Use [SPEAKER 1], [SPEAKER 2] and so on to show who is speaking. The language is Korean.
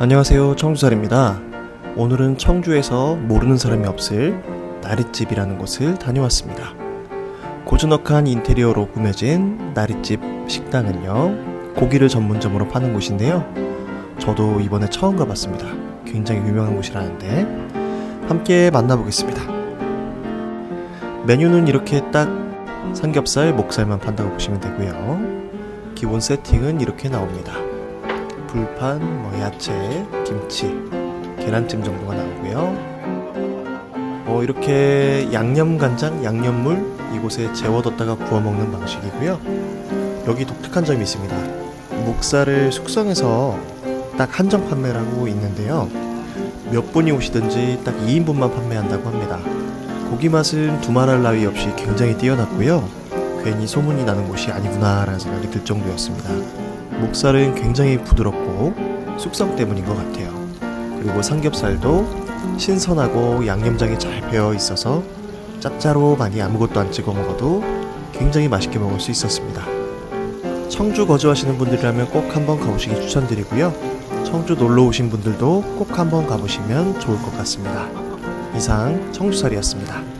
[SPEAKER 1] 안녕하세요 청주살입니다. 오늘은 청주에서 모르는 사람이 없을 나릿집이라는 곳을 다녀왔습니다. 고즈넉한 인테리어로 꾸며진 나릿집 식당은요 고기를 전문점으로 파는 곳인데요. 저도 이번에 처음 가봤습니다. 굉장히 유명한 곳이라는데 함께 만나보겠습니다. 메뉴는 이렇게 딱 삼겹살, 목살만 판다고 보시면 되고요. 기본 세팅은 이렇게 나옵니다 불판, 뭐 야채, 김치, 계란찜 정도가 나오고요. 어, 이렇게 양념 간장, 양념물 이곳에 재워뒀다가 구워 먹는 방식이고요. 여기 독특한 점이 있습니다. 목살을 숙성해서 딱 한정 판매를 하고 있는데요. 몇 분이 오시든지 딱 2인분만 판매한다고 합니다. 고기 맛은 두말할 나위 없이 굉장히 뛰어났고요. 괜히 소문이 나는 곳이 아니구나라는 생각이 들 정도였습니다. 목살은 굉장히 부드럽고 숙성 때문인 것 같아요. 그리고 삼겹살도 신선하고 양념장이 잘 배어 있어서 짭짜로 많이 아무것도 안 찍어 먹어도 굉장히 맛있게 먹을 수 있었습니다. 청주 거주하시는 분들이라면 꼭 한번 가보시기 추천드리고요. 청주 놀러 오신 분들도 꼭 한번 가보시면 좋을 것 같습니다. 이상 청주살이었습니다.